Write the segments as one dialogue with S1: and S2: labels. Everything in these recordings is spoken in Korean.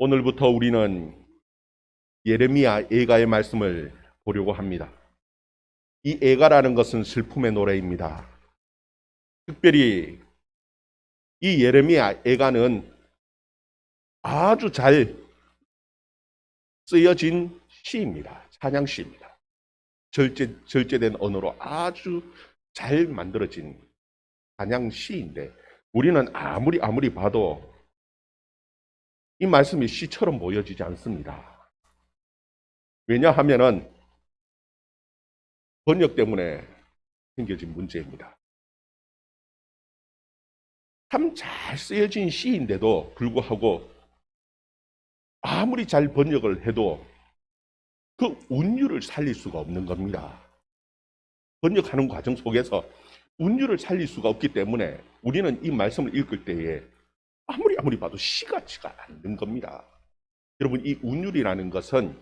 S1: 오늘부터 우리는 예레미야 애가의 말씀을 보려고 합니다. 이 애가라는 것은 슬픔의 노래입니다. 특별히 이 예레미야 애가는 아주 잘 쓰여진 시입니다. 찬양 시입니다. 절제, 절제된 언어로 아주 잘 만들어진 찬양 시인데 우리는 아무리 아무리 봐도 이 말씀이 시처럼 보여지지 않습니다. 왜냐하면은 번역 때문에 생겨진 문제입니다. 참 잘 쓰여진 시인데도 불구하고 아무리 잘 번역을 해도 그 운율을 살릴 수가 없는 겁니다. 번역하는 과정 속에서 운율을 살릴 수가 없기 때문에 우리는 이 말씀을 읽을 때에 아무리 아무리 봐도 시 같지가 않는 겁니다. 여러분 이 운율이라는 것은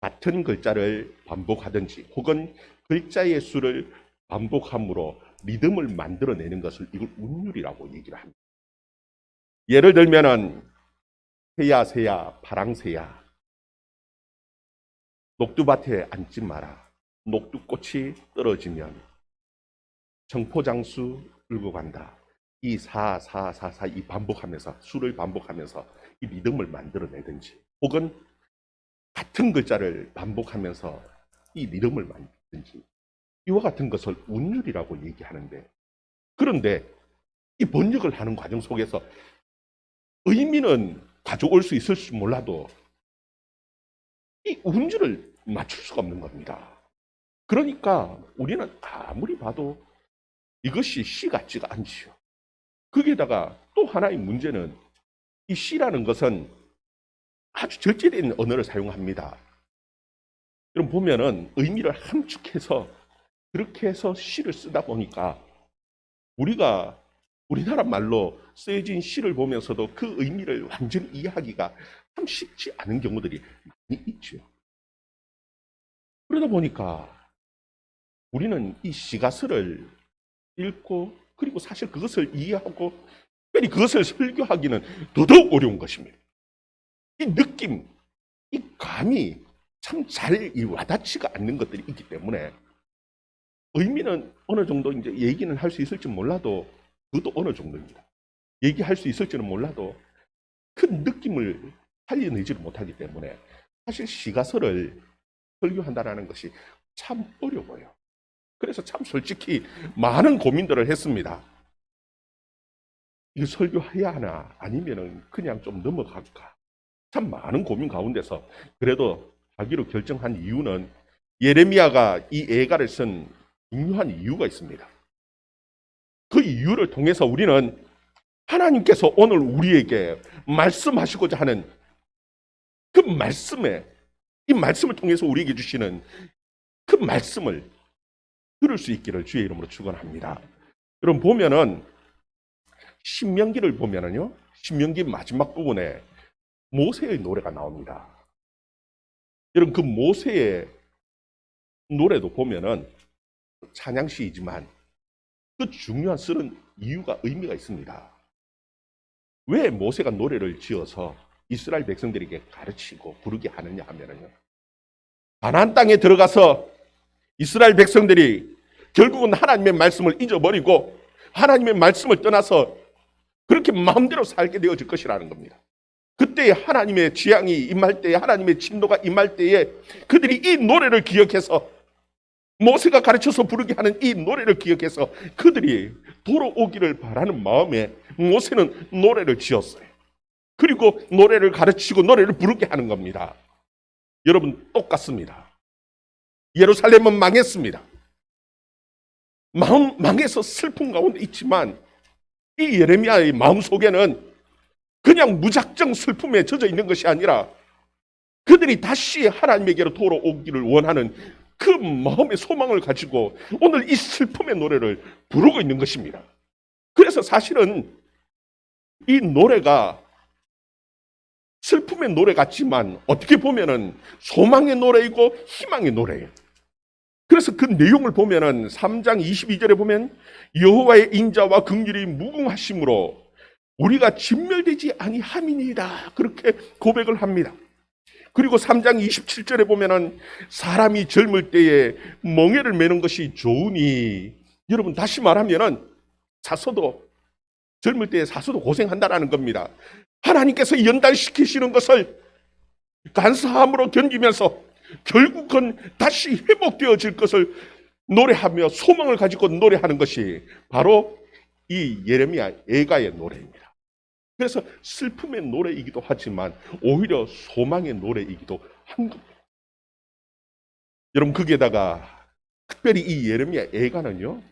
S1: 같은 글자를 반복하든지 혹은 글자의 수를 반복함으로 리듬을 만들어내는 것을 이걸 운율이라고 얘기를 합니다. 예를 들면은 새야 새야 파랑새야 녹두밭에 앉지 마라 녹두꽃이 떨어지면 청포장수 끌고 간다. 이 사, 사, 사, 사, 이 반복하면서, 수를 반복하면서 이 리듬을 만들어내든지, 혹은 같은 글자를 반복하면서 이 리듬을 만들든지, 이와 같은 것을 운율이라고 얘기하는데, 그런데 이 번역을 하는 과정 속에서 의미는 가져올 수 있을지 몰라도 이 운율을 맞출 수가 없는 겁니다. 그러니까 우리는 아무리 봐도 이것이 시 같지가 않지요. 거기에다가 또 하나의 문제는 이 시라는 것은 아주 절제된 언어를 사용합니다. 여러분 보면은 의미를 함축해서 그렇게 해서 시를 쓰다 보니까 우리가 우리나라 말로 쓰여진 시를 보면서도 그 의미를 완전히 이해하기가 참 쉽지 않은 경우들이 많이 있죠. 그러다 보니까 우리는 이 시가서를 읽고 그리고 사실 그것을 이해하고 특별히 그것을 설교하기는 더더욱 어려운 것입니다. 이 느낌, 이 감이 참 잘 와닿지가 않는 것들이 있기 때문에 의미는 어느 정도 이제 얘기는 할 수 있을지 몰라도 그것도 어느 정도입니다. 얘기할 수 있을지는 몰라도 큰 느낌을 살려내지를 못하기 때문에 사실 시가서를 설교한다는 것이 참 어려워요. 그래서 참 솔직히 많은 고민들을 했습니다. 이거 설교해야 하나 아니면은 그냥 좀 넘어갈까? 참 많은 고민 가운데서 그래도 하기로 결정한 이유는 예레미야가 이 애가를 쓴 중요한 이유가 있습니다. 그 이유를 통해서 우리는 하나님께서 오늘 우리에게 말씀하시고자 하는 그 말씀에 이 말씀을 통해서 우리에게 주시는 그 말씀을 들을 수 있기를 주의 이름으로 축원합니다. 여러분 보면은 신명기를 보면은요. 신명기 마지막 부분에 모세의 노래가 나옵니다. 여러분 그 모세의 노래도 보면은 찬양시이지만 그 중요한 쓰는 이유가 의미가 있습니다. 왜 모세가 노래를 지어서 이스라엘 백성들에게 가르치고 부르게 하느냐 하면은요. 가나안 땅에 들어가서 이스라엘 백성들이 결국은 하나님의 말씀을 잊어버리고 하나님의 말씀을 떠나서 그렇게 마음대로 살게 되어질 것이라는 겁니다. 그때 하나님의 지향이 임할 때에 하나님의 진도가 임할 때에 그들이 이 노래를 기억해서 모세가 가르쳐서 부르게 하는 이 노래를 기억해서 그들이 돌아오기를 바라는 마음에 모세는 노래를 지었어요. 그리고 노래를 가르치고 노래를 부르게 하는 겁니다. 여러분 똑같습니다. 예루살렘은 망했습니다. 마음 망해서 슬픔 가운데 있지만 이 예레미야의 마음 속에는 그냥 무작정 슬픔에 젖어 있는 것이 아니라 그들이 다시 하나님에게로 돌아오기를 원하는 그 마음의 소망을 가지고 오늘 이 슬픔의 노래를 부르고 있는 것입니다. 그래서 사실은 이 노래가 슬픔의 노래 같지만 어떻게 보면은 소망의 노래이고 희망의 노래예요. 그래서 그 내용을 보면은 3장 22절에 보면 여호와의 인자와 긍휼이 무궁하심으로 우리가 진멸되지 아니함이니이다. 그렇게 고백을 합니다. 그리고 3장 27절에 보면은 사람이 젊을 때에 멍에를 매는 것이 좋으니 여러분 다시 말하면은 사서도 젊을 때에 사서도 고생한다라는 겁니다. 하나님께서 연단시키시는 것을 간사함으로 견디면서 결국은 다시 회복되어질 것을 노래하며 소망을 가지고 노래하는 것이 바로 이 예레미야 애가의 노래입니다. 그래서 슬픔의 노래이기도 하지만 오히려 소망의 노래이기도 한 겁니다. 여러분 거기에다가 특별히 이 예레미야 애가는요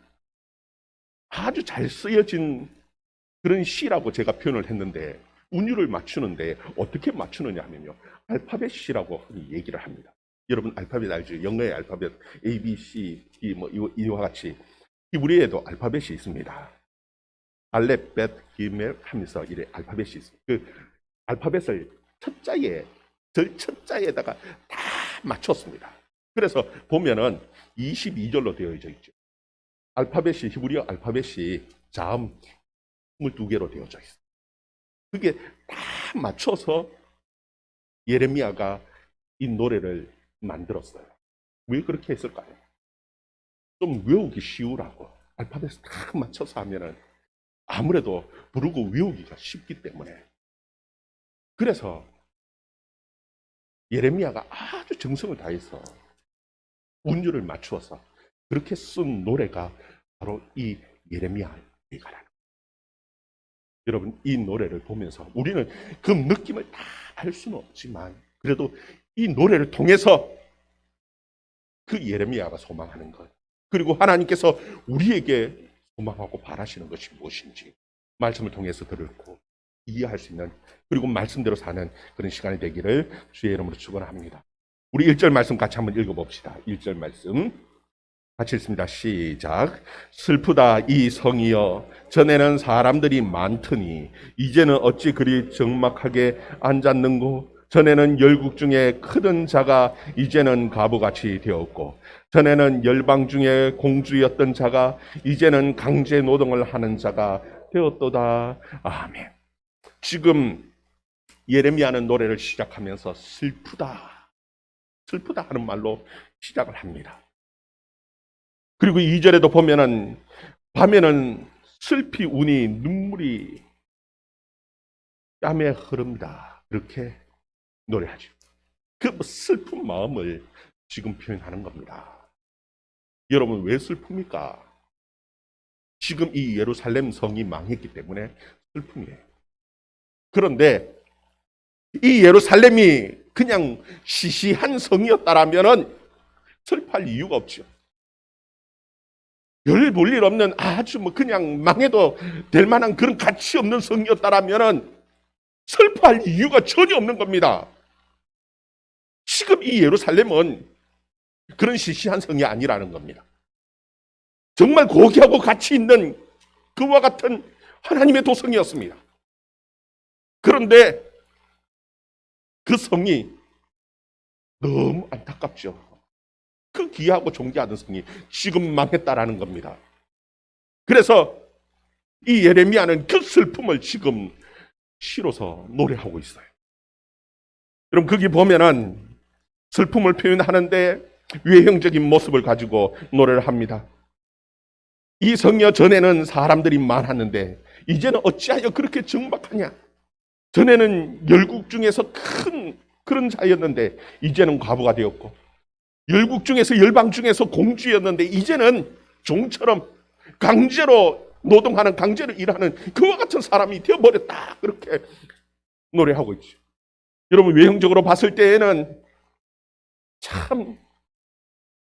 S1: 아주 잘 쓰여진 그런 시라고 제가 표현을 했는데 운율을 맞추는데 어떻게 맞추느냐 하면요 알파벳 시라고 얘기를 합니다. 여러분 알파벳 알죠? 영어의 알파벳 A, B, C, D 뭐 이와, 같이 히브리에도 알파벳이 있습니다. 알렙, 벳, 기멜 하면서 이래 알파벳이 있습니다. 그 알파벳을 첫 자에 절 첫자에다가 다 맞췄습니다. 그래서 보면은 22절로 되어져 있죠. 알파벳이 히브리어 알파벳이 자음 22개로 되어져 있어요. 그게 다 맞춰서 예레미야가 이 노래를 만들었어요. 왜 그렇게 했을까요? 좀 외우기 쉬우라고 알파벳을 다 맞춰서 하면은 아무래도 부르고 외우기가 쉽기 때문에 그래서 예레미야가 아주 정성을 다해서 운율을 맞추어서 그렇게 쓴 노래가 바로 이 예레미야 예가라는 여러분 이 노래를 보면서 우리는 그 느낌을 다 알 수는 없지만 그래도 이 노래를 통해서 그 예레미야가 소망하는 것 그리고 하나님께서 우리에게 소망하고 바라시는 것이 무엇인지 말씀을 통해서 들었고 이해할 수 있는 그리고 말씀대로 사는 그런 시간이 되기를 주의 이름으로 축원합니다. 우리 1절 말씀 같이 한번 읽어봅시다. 1절 말씀 같이 읽습니다. 시작. 슬프다 이 성이여 전에는 사람들이 많더니 이제는 어찌 그리 적막하게 앉았는고 전에는 열국 중에 크던 자가 이제는 가부같이 되었고 전에는 열방 중에 공주였던 자가 이제는 강제 노동을 하는 자가 되었도다. 아멘. 지금 예레미야는 노래를 시작하면서 슬프다. 슬프다 하는 말로 시작을 합니다. 그리고 2절에도 보면은 밤에는 슬피 우니 눈물이 뺨에 흐릅니다. 이렇게 노래하죠. 그 슬픈 마음을 지금 표현하는 겁니다. 여러분 왜 슬픕니까? 지금 이 예루살렘 성이 망했기 때문에 슬픔이에요. 그런데 이 예루살렘이 그냥 시시한 성이었다라면은 슬퍼할 이유가 없죠. 별볼일 없는 아주 뭐 그냥 망해도 될 만한 그런 가치 없는 성이었다라면은 슬퍼할 이유가 전혀 없는 겁니다. 지금 이 예루살렘은 그런 시시한 성이 아니라는 겁니다. 정말 고귀하고 가치 있는 그와 같은 하나님의 도성이었습니다. 그런데 그 성이 너무 안타깝죠. 그 귀하고 존귀하던 성이 지금 망했다라는 겁니다. 그래서 이 예레미야는 그 슬픔을 지금 시로서 노래하고 있어요. 여러분 거기 보면은 슬픔을 표현하는데 외형적인 모습을 가지고 노래를 합니다. 이 성여 전에는 사람들이 많았는데 이제는 어찌하여 그렇게 정박하냐? 전에는 열국 중에서 큰 그런 자였는데 이제는 과부가 되었고 열국 중에서 열방 중에서 공주였는데 이제는 종처럼 강제로 노동하는 강제로 일하는 그와 같은 사람이 되어버렸다 그렇게 노래하고 있죠. 여러분 외형적으로 봤을 때에는 참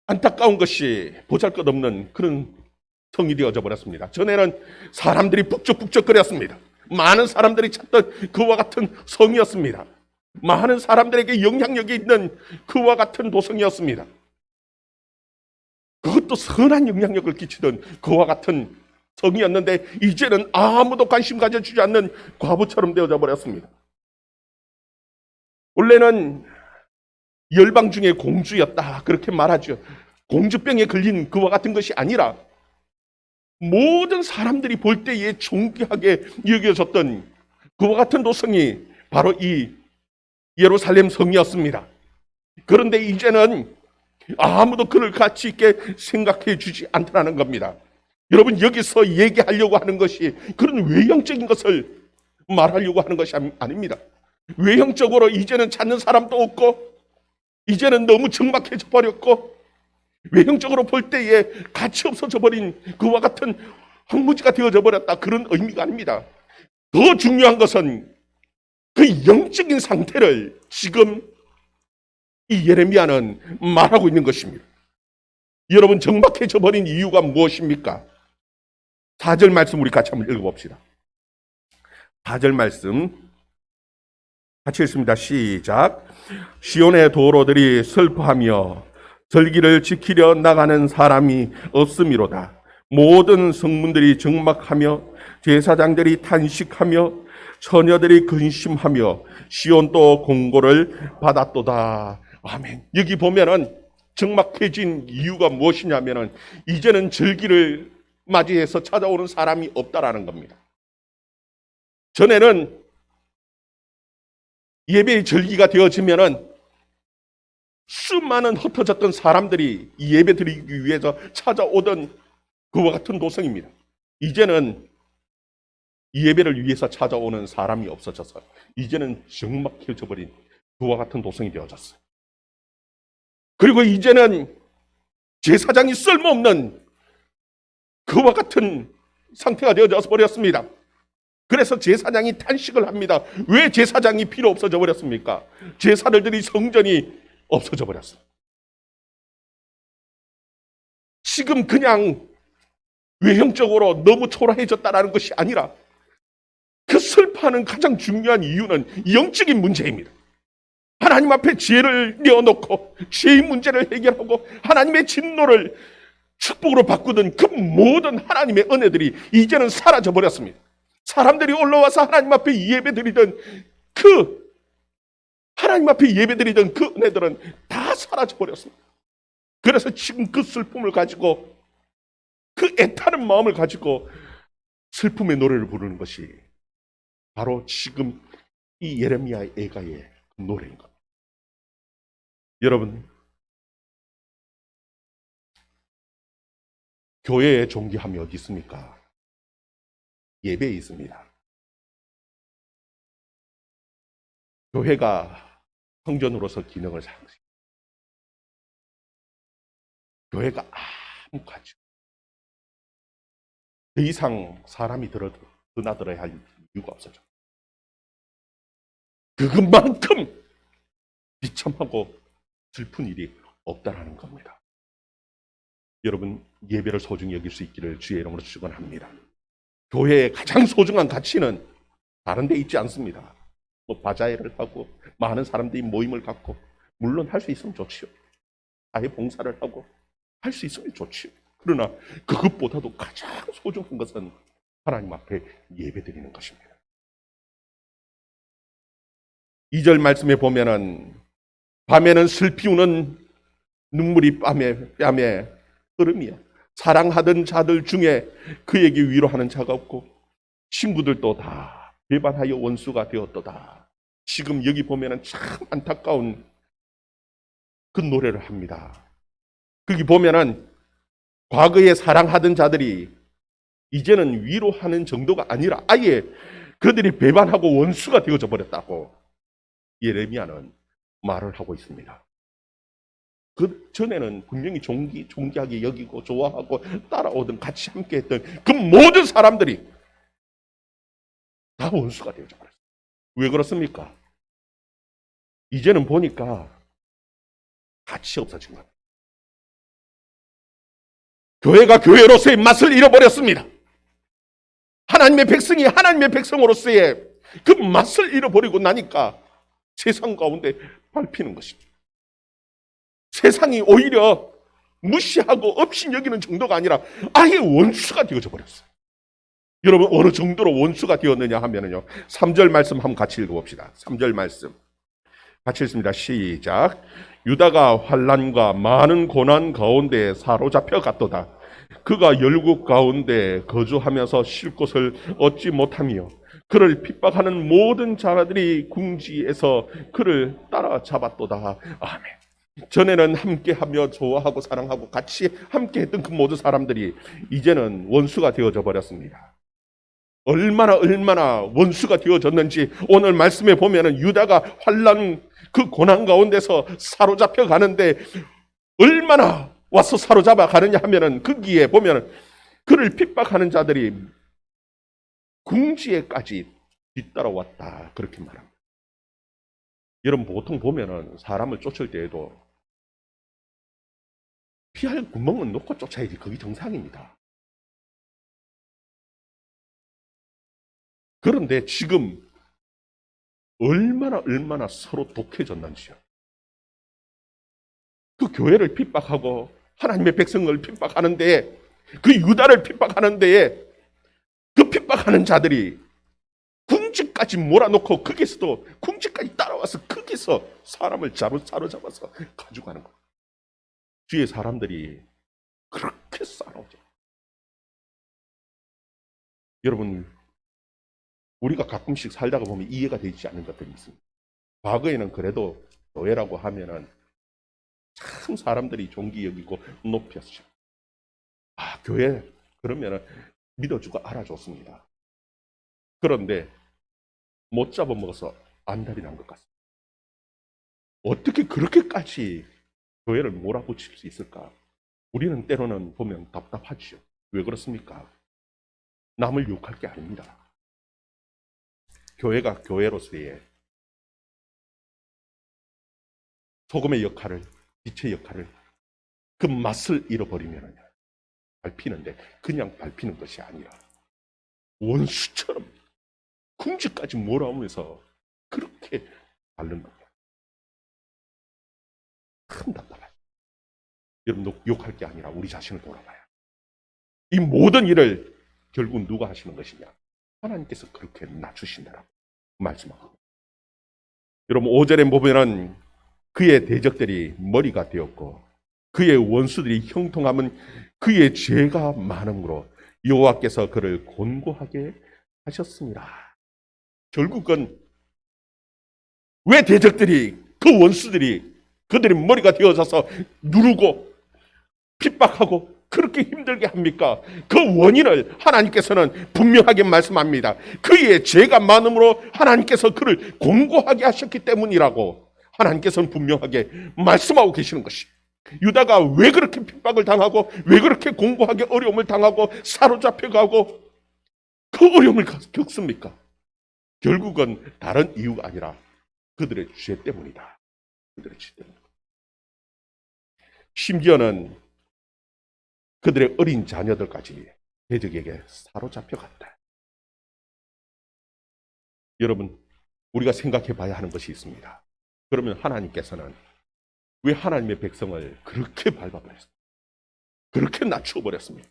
S1: 안타까운 것이 보잘 것 없는 그런 성이 되어져 버렸습니다. 전에는 사람들이 북적북적거렸습니다. 많은 사람들이 찾던 그와 같은 성이었습니다. 많은 사람들에게 영향력이 있는 그와 같은 도성이었습니다. 그것도 선한 영향력을 끼치던 그와 같은 성이었는데 이제는 아무도 관심 가져주지 않는 과부처럼 되어져 버렸습니다. 원래는 열방 중에 공주였다 그렇게 말하죠. 공주병에 걸린 그와 같은 것이 아니라 모든 사람들이 볼 때에 존귀하게 여겨졌던 그와 같은 도성이 바로 이 예루살렘 성이었습니다. 그런데 이제는 아무도 그를 가치 있게 생각해 주지 않더라는 겁니다. 여러분 여기서 얘기하려고 하는 것이 그런 외형적인 것을 말하려고 하는 것이 아닙니다. 외형적으로 이제는 찾는 사람도 없고 이제는 너무 적막해져 버렸고 외형적으로 볼 때에 가치 없어져 버린 그와 같은 황무지가 되어져 버렸다 그런 의미가 아닙니다. 더 중요한 것은 그 영적인 상태를 지금 이 예레미야는 말하고 있는 것입니다. 여러분 정박해져 버린 이유가 무엇입니까? 4절 말씀 우리 같이 한번 읽어봅시다. 4절 말씀 같이 읽습니다. 시작. 시온의 도로들이 슬퍼하며 절기를 지키려 나가는 사람이 없음이로다. 모든 성문들이 적막하며 제사장들이 탄식하며 처녀들이 근심하며 시온도 공고를 받았도다. 아멘. 여기 보면은 적막해진 이유가 무엇이냐면은 이제는 절기를 맞이해서 찾아오는 사람이 없다라는 겁니다. 전에는 예배의 절기가 되어지면은 수많은 흩어졌던 사람들이 이 예배 드리기 위해서 찾아오던 그와 같은 도성입니다. 이제는 이 예배를 위해서 찾아오는 사람이 없어져서 이제는 적막해져 버린 그와 같은 도성이 되어졌어요. 그리고 이제는 제사장이 쓸모없는 그와 같은 상태가 되어져 버렸습니다. 그래서 제사장이 탄식을 합니다. 왜 제사장이 필요 없어져 버렸습니까? 제사를 드릴 성전이 없어져 버렸어. 지금 그냥 외형적으로 너무 초라해졌다라는 것이 아니라 그 슬퍼하는 가장 중요한 이유는 영적인 문제입니다. 하나님 앞에 지혜를 내어놓고 죄의 문제를 해결하고 하나님의 진노를 축복으로 바꾸던 그 모든 하나님의 은혜들이 이제는 사라져 버렸습니다. 사람들이 올라와서 하나님 앞에 예배 드리던 그 하나님 앞에 예배 드리던 그 은혜들은 다 사라져 버렸습니다. 그래서 지금 그 슬픔을 가지고 그 애타는 마음을 가지고 슬픔의 노래를 부르는 것이 바로 지금 이 예레미야 애가의 노래인 겁니다. 여러분 교회의 존귀함이 어디 있습니까? 예배에 있습니다. 교회가 성전으로서 기능을 상실. 교회가 아무 가치. 더 이상 사람이 들어 드나들어야 할 이유가 없어져. 그것만큼 비참하고 슬픈 일이 없다라는 겁니다. 여러분 예배를 소중히 여길 수 있기를 주의 이름으로 축원합니다. 교회의 가장 소중한 가치는 다른 데 있지 않습니다. 뭐 바자회를 하고 많은 사람들이 모임을 갖고 물론 할 수 있으면 좋지요. 아예 봉사를 하고 할 수 있으면 좋지요. 그러나 그것보다도 가장 소중한 것은 하나님 앞에 예배드리는 것입니다. 2절 말씀에 보면은 밤에는 슬피 우는 눈물이 뺨에 뺨에 흐름이야. 사랑하던 자들 중에 그에게 위로하는 자가 없고 친구들도 다 배반하여 원수가 되었도다. 지금 여기 보면은 참 안타까운 그 노래를 합니다. 거기 보면은 과거에 사랑하던 자들이 이제는 위로하는 정도가 아니라 아예 그들이 배반하고 원수가 되어져 버렸다고 예레미야는 말을 하고 있습니다. 그 전에는 분명히 존귀, 존귀하게 여기고 좋아하고 따라오던 같이 함께 했던 그 모든 사람들이 다 원수가 되어져 버렸어요. 왜 그렇습니까? 이제는 보니까 가치 없어진 겁니다. 교회가 교회로서의 맛을 잃어버렸습니다. 하나님의 백성이 하나님의 백성으로서의 그 맛을 잃어버리고 나니까 세상 가운데 밟히는 것입니다. 세상이 오히려 무시하고 없이 여기는 정도가 아니라 아예 원수가 되어져 버렸어요. 여러분 어느 정도로 원수가 되었느냐 하면은요. 3절 말씀 한번 같이 읽어봅시다. 3절 말씀. 같이 읽습니다. 시작. 유다가 환란과 많은 고난 가운데 사로잡혀 갔도다. 그가 열국 가운데 거주하면서 쉴 곳을 얻지 못하며 그를 핍박하는 모든 자들이 궁지에서 그를 따라잡았도다. 아멘. 전에는 함께하며 좋아하고 사랑하고 같이 함께했던 그 모든 사람들이 이제는 원수가 되어져 버렸습니다. 얼마나 얼마나 원수가 되어졌는지 오늘 말씀에 보면은 유다가 환란 그 고난 가운데서 사로잡혀 가는데 얼마나 와서 사로잡아 가느냐 하면은 거기에 보면은 그를 핍박하는 자들이 궁지에까지 뒤따라왔다 그렇게 말합니다. 여러분 보통 보면은 사람을 쫓을 때에도 피할 구멍은 놓고 쫓아야지 그게 정상입니다. 그런데 지금 얼마나 얼마나 서로 독해졌는지요. 그 교회를 핍박하고 하나님의 백성을 핍박하는데 그 유다를 핍박하는데 그 핍박하는 자들이 궁지까지 몰아놓고 거기서도 궁지까지 와서 거기서 사람을 잡아 사로잡아서 가져가는 거. 뒤에 사람들이 그렇게 싸우죠. 여러분 우리가 가끔씩 살다가 보면 이해가 되지 않는 것들이 있습니다. 과거에는 그래도 교회라고 하면은 참 사람들이 존귀 여기고 높였죠. 아, 교회 그러면은 믿어주고 알아줬습니다. 그런데 못 잡아먹어서 안달이 난 것 같습니다. 어떻게 그렇게까지 교회를 몰아붙일 수 있을까? 우리는 때로는 보면 답답하지요. 왜 그렇습니까? 남을 욕할 게 아닙니다. 교회가 교회로서의 소금의 역할을, 빛의 역할을, 그 맛을 잃어버리면 밟히는데 그냥 밟히는 것이 아니라 원수처럼 궁지까지 몰아오면서 그렇게 밟는 겁니다. 참 답답해요. 여러분 욕- 욕할 게 아니라 우리 자신을 돌아봐요. 이 모든 일을 결국 누가 하시는 것이냐? 하나님께서 그렇게 낮추신다라고 말씀하고. 여러분 5절에 보면은 그의 대적들이 머리가 되었고 그의 원수들이 형통함은 그의 죄가 많음으로 여호와께서 그를 곤고하게 하셨습니다. 결국은 왜 대적들이 그 원수들이 그들의 머리가 되어져서 누르고 핍박하고 그렇게 힘들게 합니까? 그 원인을 하나님께서는 분명하게 말씀합니다. 그의 죄가 많음으로 하나님께서 그를 공고하게 하셨기 때문이라고 하나님께서는 분명하게 말씀하고 계시는 것이. 유다가 왜 그렇게 핍박을 당하고 왜 그렇게 공고하게 어려움을 당하고 사로잡혀가고 그 어려움을 겪습니까? 결국은 다른 이유가 아니라 그들의 죄 때문이다. 그들의 죄 때문. 심지어는 그들의 어린 자녀들까지 대적에게 사로잡혀갔다. 여러분, 우리가 생각해 봐야 하는 것이 있습니다. 그러면 하나님께서는 왜 하나님의 백성을 그렇게 밟아버렸습니까? 그렇게 낮추어버렸습니까?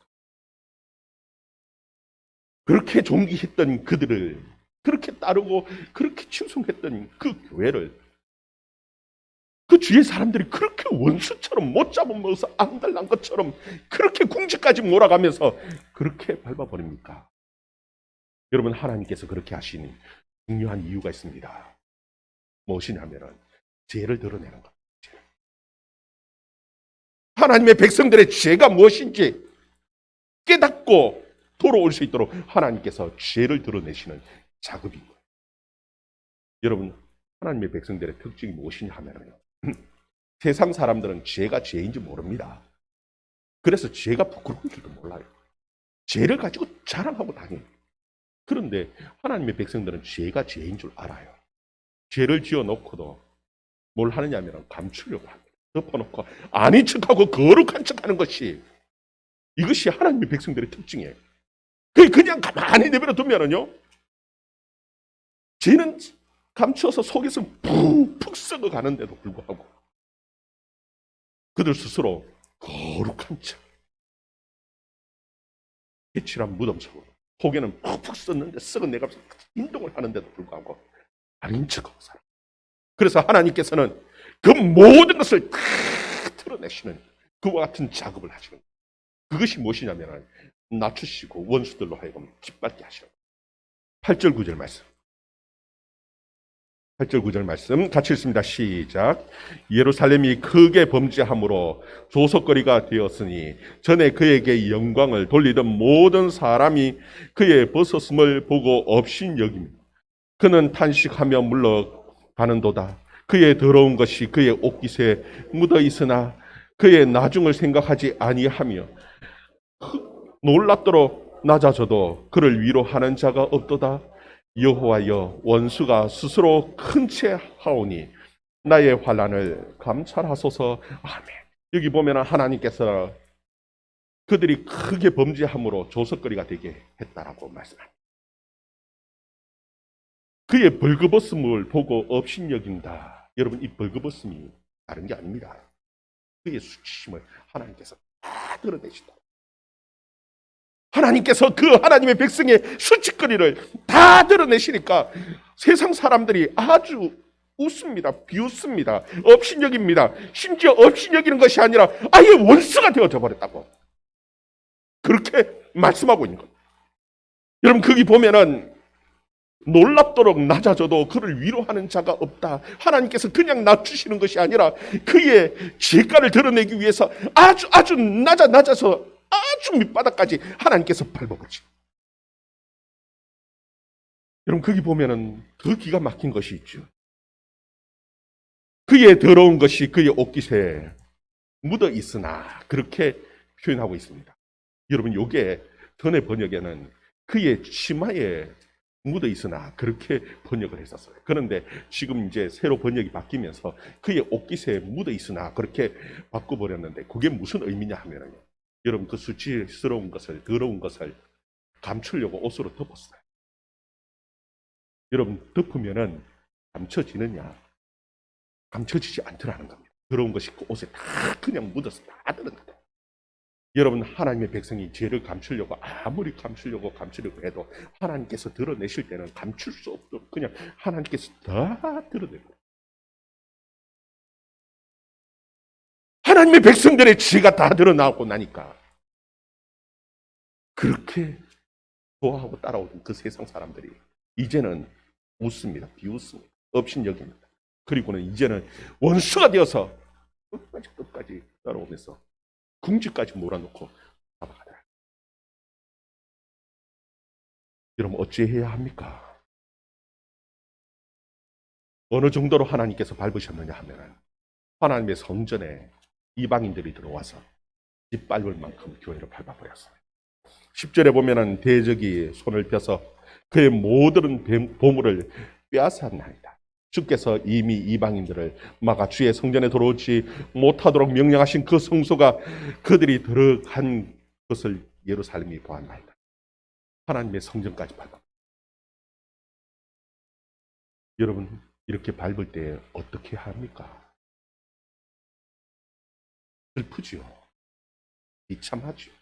S1: 그렇게 존귀했던 그들을 그렇게 따르고 그렇게 충성했던 그 교회를 그 주위의 사람들이 그렇게 원수처럼 못 잡아먹어서 앙달난 것처럼 그렇게 궁지까지 몰아가면서 그렇게 밟아버립니까? 여러분 하나님께서 그렇게 하시는 중요한 이유가 있습니다. 무엇이냐면은 죄를 드러내는 것. 하나님의 백성들의 죄가 무엇인지 깨닫고 돌아올 수 있도록 하나님께서 죄를 드러내시는 작업인 거예요. 여러분 하나님의 백성들의 특징이 무엇이냐 하면요. 세상 사람들은 죄가 죄인지 모릅니다. 그래서 죄가 부끄러운 줄도 몰라요. 죄를 가지고 자랑하고 다녀요. 그런데 하나님의 백성들은 죄가 죄인 줄 알아요. 죄를 지어 놓고도 뭘 하느냐면 감추려고 합니다. 덮어놓고 아닌 척하고 거룩한 척하는 것이 이것이 하나님의 백성들의 특징이에요. 그 그냥 가만히 내버려 두면은요, 죄는 감추어서 속에서 푹푹 썩어 가는데도 불구하고 그들 스스로 거룩한 척, 해칠한 무덤처럼 속에는 푹푹 썩는데 썩은 내가 인동을 하는데도 불구하고 아닌 척하고 살아. 그래서 하나님께서는 그 모든 것을 다 드러내시는 그와 같은 작업을 하시는. 그것이 무엇이냐면 낮추시고 원수들로 하여금 기빨게 하시는 8절 9절 말씀. 8절 9절 말씀 같이 읽습니다. 시작. 예루살렘이 크게 범죄함으로 조석거리가 되었으니 전에 그에게 영광을 돌리던 모든 사람이 그의 벗었음을 보고 여김. 그는 탄식하며 물러가는도다. 그의 더러운 것이 그의 옷깃에 묻어 있으나 그의 나중을 생각하지 아니하며 놀랍도록 낮아져도 그를 위로하는 자가 없도다. 여호와여 원수가 스스로 큰 채 하오니 나의 환란을 감찰하소서. 아멘. 여기 보면 하나님께서 그들이 크게 범죄함으로 조석거리가 되게 했다라고 말씀합니다. 그의 벌거벗음을 보고 업신여긴다. 여러분 이 벌거벗음이 다른 게 아닙니다. 그의 수치심을 하나님께서 다 드러내신다. 하나님께서 그 하나님의 백성의 수치거리를 다 드러내시니까 세상 사람들이 아주 웃습니다. 비웃습니다. 업신여깁니다. 심지어 업신여기는 것이 아니라 아예 원수가 되어져 버렸다고. 그렇게 말씀하고 있는 겁니다. 여러분 거기 보면은 놀랍도록 낮아져도 그를 위로하는 자가 없다. 하나님께서 그냥 낮추시는 것이 아니라 그의 죄가를 드러내기 위해서 아주 아주 낮아 낮아서 아주 밑바닥까지 하나님께서 밟아보지. 여러분 거기 보면은 그 기가 막힌 것이 있죠. 그의 더러운 것이 그의 옷깃에 묻어 있으나 그렇게 표현하고 있습니다. 여러분 요게 전의 번역에는 그의 치마에 묻어 있으나 그렇게 번역을 했었어요. 그런데 지금 이제 새로 번역이 바뀌면서 그의 옷깃에 묻어 있으나 그렇게 바꿔버렸는데 그게 무슨 의미냐 하면은 여러분 그 수치스러운 것을 더러운 것을 감추려고 옷으로 덮었어요. 여러분 덮으면은 감춰지느냐? 감춰지지 않더라는 겁니다. 더러운 것이 그 옷에 다 그냥 묻어서 다 드러난다. 여러분 하나님의 백성이 죄를 감추려고 아무리 감추려고 감추려고 해도 하나님께서 드러내실 때는 감출 수 없도록 그냥 하나님께서 다 드러내고 하나님의 백성들의 죄가 다 드러나고 나니까 그렇게 좋아하고 따라오던 그 세상 사람들이 이제는 웃습니다. 비웃습니다. 업신여깁니다. 그리고는 이제는 원수가 되어서 끝까지 끝까지 따라오면서 궁지까지 몰아놓고 잡아가더라. 여러분 어찌해야 합니까? 어느 정도로 하나님께서 밟으셨느냐 하면은 하나님의 성전에 이방인들이 들어와서 짓밟을 만큼 교회를 밟아버렸어요. 10절에 보면은 대적이 손을 펴서 그의 모든 뱀- 보물을 빼앗았나이다. 주께서 이미 이방인들을 막아 주의 성전에 들어오지 못하도록 명령하신 그 성소가 그들이 들어간 것을 예루살렘이 보았나이다. 하나님의 성전까지 밟아. 여러분 이렇게 밟을 때 어떻게 합니까? 슬프지요. 비참하지요.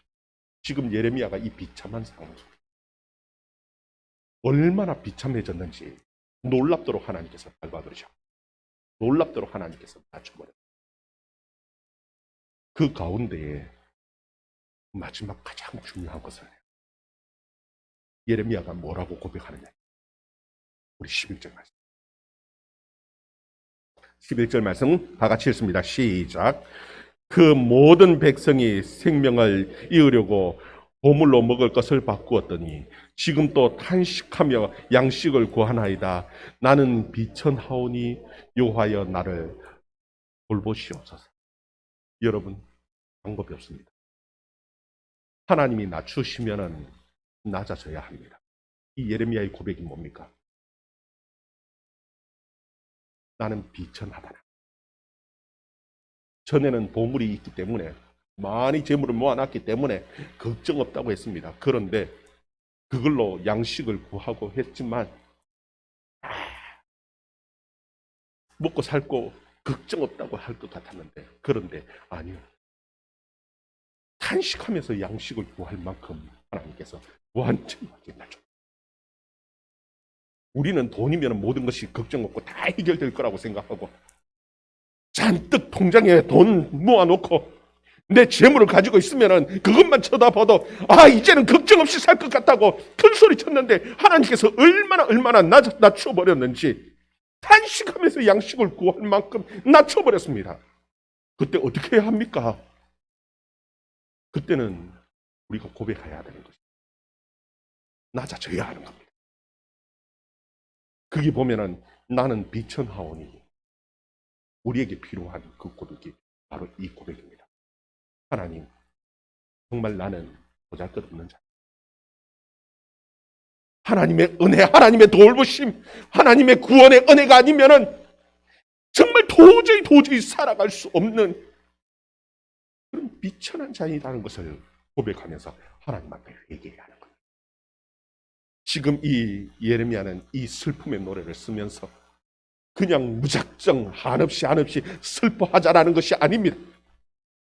S1: 지금 예레미야가 이 비참한 상황 속 얼마나 비참해졌는지 놀랍도록 하나님께서 밟아버리셨고 놀랍도록 하나님께서 낮춰버렸어요. 그 가운데에 마지막 가장 중요한 것을 예레미야가 뭐라고 고백하느냐 우리 11절 말씀 11절 말씀 다 같이 읽습니다. 시작 그 모든 백성이 생명을 이으려고 보물로 먹을 것을 바꾸었더니 지금 또 탄식하며 양식을 구하나이다. 나는 비천하오니 요하여 나를 돌보시옵소서. 여러분 방법이 없습니다. 하나님이 낮추시면은 낮아져야 합니다. 이 예레미야의 고백이 뭡니까? 나는 비천하다. 전에는 보물이 있기 때문에 많이 재물을 모아놨기 때문에 걱정 없다고 했습니다. 그런데 그걸로 양식을 구하고 했지만 아, 먹고 살고 걱정 없다고 할 것 같았는데 그런데 아니요. 탄식하면서 양식을 구할 만큼 하나님께서 완전하게 낮춰. 우리는 돈이면 모든 것이 걱정 없고 다 해결될 거라고 생각하고 잔뜩 통장에 돈 모아놓고 내 재물을 가지고 있으면은 그것만 쳐다봐도 아 이제는 걱정 없이 살 것 같다고 큰 소리 쳤는데 하나님께서 얼마나 얼마나 낮, 낮춰 버렸는지 탄식하면서 양식을 구할 만큼 낮춰 버렸습니다. 그때 어떻게 해야 합니까? 그때는 우리가 고백해야 되는 것입니다. 낮아져야 하는 겁니다. 거기 보면은 나는 비천하오니 우리에게 필요한 그 고백이 바로 이 고백입니다. 하나님, 정말 나는 보잘것없는 자. 하나님의 은혜, 하나님의 돌보심, 하나님의 구원의 은혜가 아니면은 정말 도저히 도저히 살아갈 수 없는 그런 비천한 자이라는 것을 고백하면서 하나님 앞에 회개해야 하는 거예요. 지금 이 예레미야는 이 슬픔의 노래를 쓰면서 그냥 무작정 한없이 한없이 슬퍼하자라는 것이 아닙니다.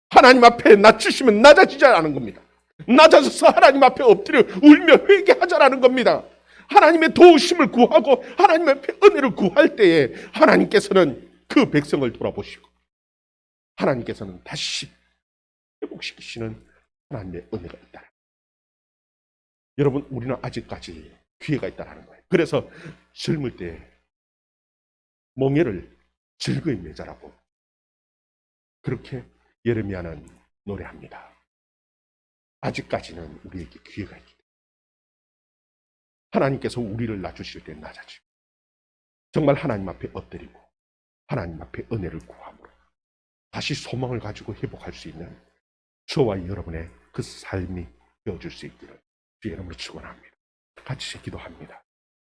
S1: 하나님 앞에 낮추시면 낮아지자라는 겁니다. 낮아져서 하나님 앞에 엎드려 울며 회개하자라는 겁니다. 하나님의 도우심을 구하고 하나님 앞에 은혜를 구할 때에 하나님께서는 그 백성을 돌아보시고 하나님께서는 다시 회복시키시는 하나님의 은혜가 있다. 여러분, 우리는 아직까지 기회가 있다는 거예요. 그래서 젊을 때 멍에를 즐거이 매자라고 그렇게 예레미야는 노래합니다. 아직까지는 우리에게 기회가 있기 때문에 하나님께서 우리를 낮추실 때 낮아지고 정말 하나님 앞에 엎드리고 하나님 앞에 은혜를 구함으로 다시 소망을 가지고 회복할 수 있는 저와 여러분의 그 삶이 되어줄 수 있기를 주의 이름으로 축원합니다. 같이 기도합니다.